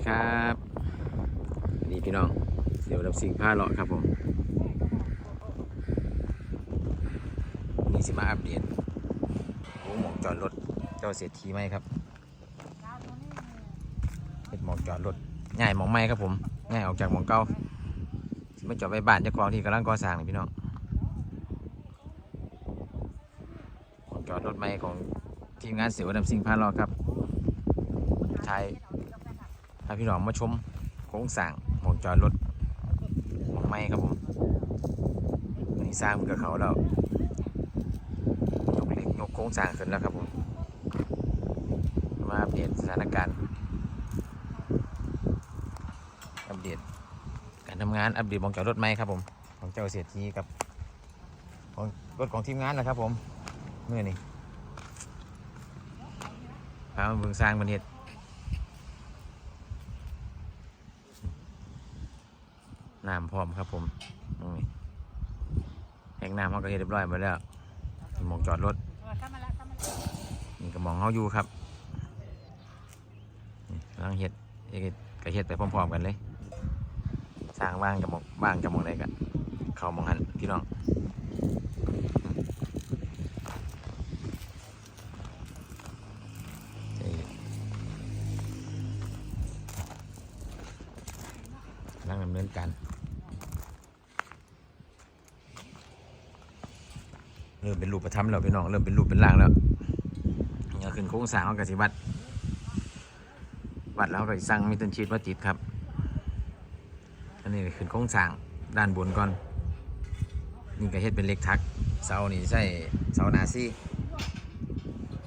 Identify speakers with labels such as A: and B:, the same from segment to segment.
A: ดีครับนี่พี่น้อง เดี๋ยวดับสิ่งผ้าเลาะครับผมนี่สิมาอัปเดตหมองจอดรถเจ้าเศรษฐีไหมครับเป็นหมองจอดรถง่ายหมองไหมครับผมง่ายออกจากหมองเก่าสิมาจอดไว้บ้านเจ้าของที่กำลังก่อสร้างนี่พี่น้องหมองจอดรถไหมของทีมงานเสียวดำสิ่งผ้าเลาะครับใช้าพี่น้องมาชมโค้งสร้างหมองจอดรถหมองไม้ครับผมนี่สร้างกับเขาแล้วยกเล็กยกโค้งสร้างขึ้นแล้วครับผมมาอัปเดตสถานการณ์อัปเดตการทำงานอัปเดตหมองจอดรถไม้ครับผมของเจ้าเสียทีกับของรถของทีมงานนะครับผมเมื่อนี้พามาเบิ่งสร้างบันเทศ น้ำพร้อมครับผมนี้แหงน้ำเขาก็เฮ็ดเรียบร้อยหมดแล้วมองจอดรถนี่ก็หมองเขาอยู่ครับกำลังเฮ็ดเฮ็ดก็เฮ็ดไปพร้อมๆกันเลย สร้างว่างกับมองว่างกับมองใดกันเขามองหันพี่น้องนี่กำลังดำเนินการ ริ่มเป็นรูปประทับแล้วพี่น้องเริ่มเป็นรูปเป็นร่างแล้วเนี่ยขึ้นโค้งสร้างเขากสิวัดวัดแล้วก็สิสั่งมิตรชีตว่าติดครับอันนี้ขึ้นโค้งสร้างด้านบนก่อนนี่ก็เฮ็ดเป็นเล็กทักเสานี่ใช่เสาหนาซี่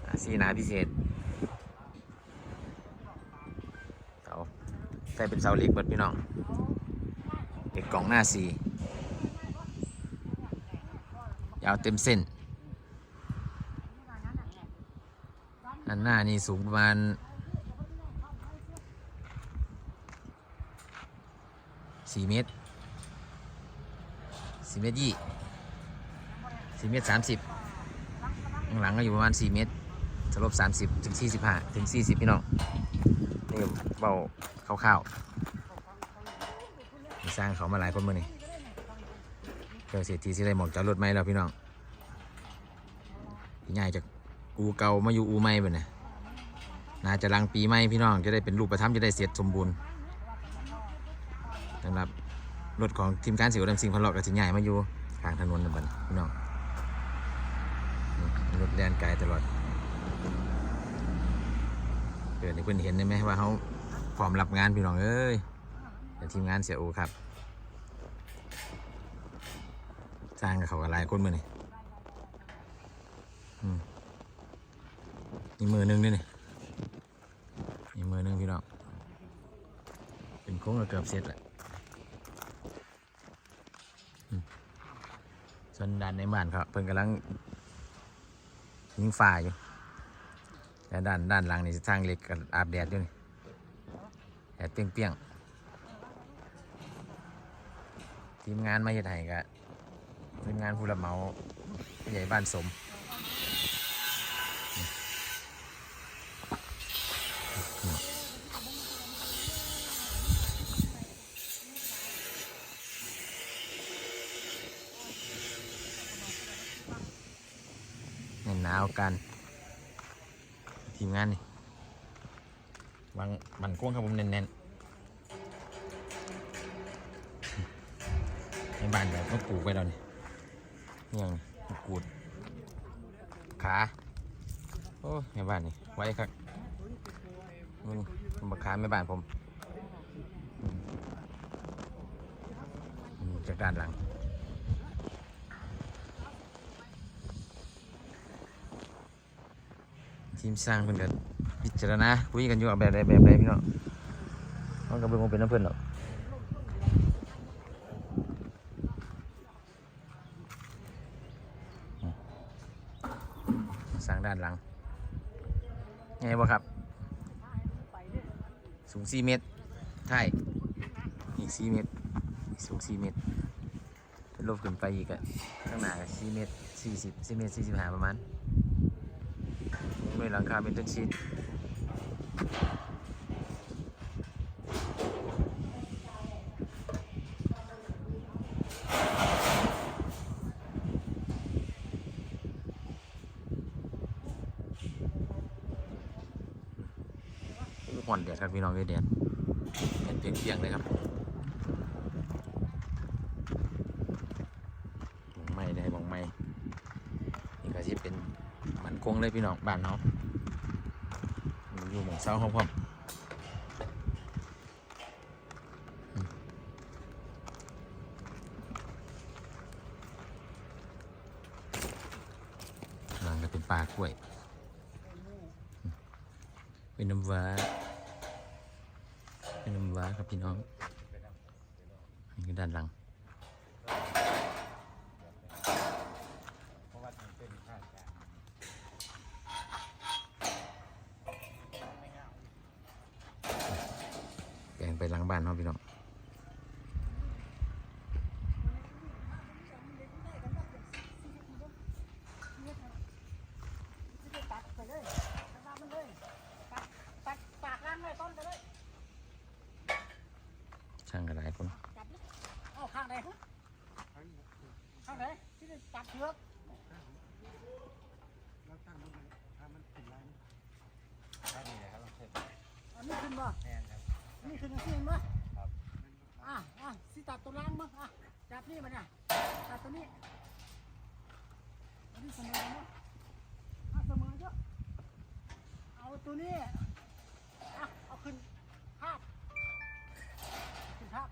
A: นาซี่หนาพิเศษเสาใส่เป็นเสาเหล็กเบิดพี่น้องเหล็กกล่องหน้าสียาวเต็มเส้น อันหน้านี่สูงประมาณสี่เมตรสี่เมตรยี่สี่เมตรสามสิบข้างหลังก็อยู่ประมาณสี่เมตรสลบสามสิบถึงสี่สิบห้าถึงสี่สิบพี่น้องนี่เบาคร่าวๆสร้างเขามาหลายคนมือนี่เจอเศรษฐีสิได้หมอกจอดรถไหมแล้วพี่น้องง่ายจาก อูเก่ามาอยู่อูใหม่ไปเนี่ยน่าจะหลังปีใหม่พี่น้องจะได้เป็นรูปประทับจะได้เสร็จสมบูรณ์สำหรับรถของทีมการเสียวดำสิงพันเลาะกับสิใหญ่มาอยู่ทางถนนนะบันพี่น้องรถแดนไกลตลอดเกิดให้เพื่อนเห็นได้ไหมว่าเขาพร้อมรับงานพี่น้องเอ้ยทีมงานเสียโอครับสร้างกับเขากับหลายคนมือนี่อืม นี่มือหนึงด้วยนี่นี่มือหนึงพี่น้องเป็นโค้งเกือบเสร็จแหละอืมส่วนด้านในบ้านครับเพิ่นกำลังยิงฝ่าอยู่แต่ด้านด้านหลังนี่จะสร้างเหล็กกับอาบแดดอยู่นี่แดดเปรี้ยงๆทีมงานมาเฮ็ดให้กะทีมงานผู้รับเหมาผู้ใหญ่บ้านสม หนาวกัน ทีมงานนี่วางมันกว้างครับผมแน่นๆในบ้านแบบก็ปลูกไว้แล้วนี่นี่ยังกูด ขา โอ้ในบ้านนี่ ไว้ครับมึงมะขามในบ้านผมอืมอืมจากด้านหลัง ทีมสร้างเพิ่นก็พิจารณาคุยกันอยู่เอาแบบใดแบบใดพี่น้องมันก็เบิ่งว่เป็นน้ำเพิ่นหรอกสร้างด้านหลังไงบ่ครับ สูง 4 เมตรใช่อีก 4 เมตร สูง 4 เมตรลบขึ้นไปอีกอะข้างหน้าก็4เมตร40 4เมตร45 ประมาณ หลังคาเป็นต้นชิ้นห่อนแดดครับพี่น้องเดดแดนเป็นเพียงเลยครับ เลยพี่น้องบ้านเนาะอยู่หมองเสาเขาพร้อมอืมข้างหลังก็เป็นปลากล้วย เป็นน้ำว้า เป็นน้ำว้าครับพี่น้องอันนี้ก็ด้านหลัง แปลงไปหลังบ้านเนาะพี่น้อง
B: ตัดไปเลยตัดมันเลยตัดตัดร่างเลยต้นไปเลย
A: ช่างกระไรคน
B: จับนี่เอาข้างไหนข้างไหนที่ตัดเชือก
C: แล้วตั้งมันถ้ามันถึงไรนะ
B: อันนี้ขึ้นบ่
C: แน่น ครับ
B: อันนี้ขึ้นขึ้นบ่
C: ครับ
B: อะอะสิตัดตัวล่างมั้งอะจับนี่มันเนี่ยตัดตัวนี้อันนี้เสมอมั้งอะเสมอเยอะเอาตัวนี้อะเอาขึ้นภาพขึ้นภาพ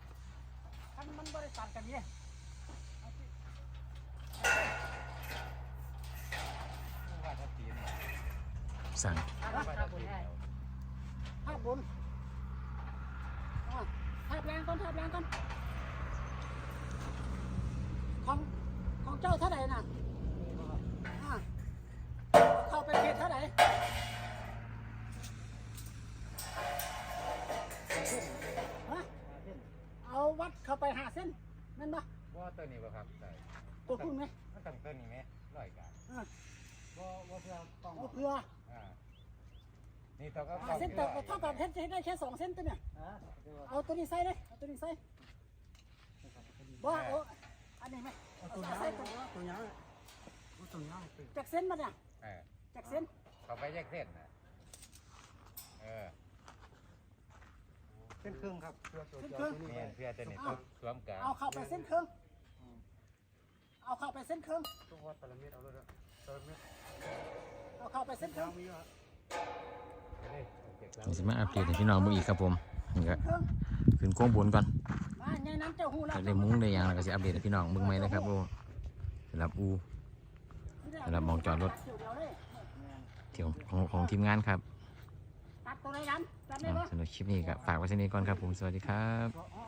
B: ถ้ามันบริตัดกันเนี่ยเอาสิ
C: ว่าถ้าตีน
A: สั่ง
B: ภาพ
C: ว่า
B: ภา
C: ถ้า
B: พบ
C: ตี
B: น
C: น
B: ภาพบแรงก่อนภาพแรงก่อนของของเจ้าเท่าไหร่น่ะอะเข้าไปเขตเท่าไหร่ฮะเอาวัดเข้าไปหาเส้นนั่นปะ
C: ว่าตัวนี้ป่ะครับใช่
B: ตัวคุณไหม
C: มันตั้งตัวนี้ไหมร้อยกัน
B: อะ
C: ว่าว่าเพื่อต้อง
B: เอาเพื่อ
C: อ่านี่ตัวก็
B: อะเส้นแต่เท่ากับเส้นได้แค่สองเส้นตัวเนี่ย
C: อ่า
B: เอา ตัวนี้ใส่เลยเอาตัวนี้ใส่บ่เอาอันนี้ไหมเอา
C: ตัว
B: ใส่
C: ยาว
B: ตัว
C: ตัวยาวตัวยาว
B: จากเส้นมาเนี่ย
C: เออ
B: จากเส้น
C: เขาไปแยกเส้นนะเออเส้นครึ่งครับเพื่อตัวตัวนี้เพื่อตัวนี้ตัวสวมกลาง
B: เอาเข้าไปเส้นครึ่งเอาเข้าไปเส้นครึ่ง
C: ตัววัดตะละเม็ดเอาเลยนะตะละเม็ด
B: เอาเข้าไปเส้นครึ่
C: ยางวมีวะนี่เก็บแล้ว
A: นี่สิมาอัปเดตให้พี่น้องเบิ่งอีกครับผม นี่ก็
B: ครึ่ง
A: ขึ้นโค้งบนก่อน
B: มาไงนั้นเจ้าหูแล้
A: ถ้าวได้มุ้งได้หยังแล้วก็สิอัปเดตให้พี่น้องเบิ่งไหมนะครับโอ้สำหรับอูสำหรับมองจอดรถเที่ยวของของทีมงานครับ
B: ตัดตัวไหนกันจำได้
A: อ่า
B: ปะ
A: สำหรับคลิปนี้ก็ฝากไว้เท่านี้ก่อนครับผมสวัสดีครับ
B: อ๋อ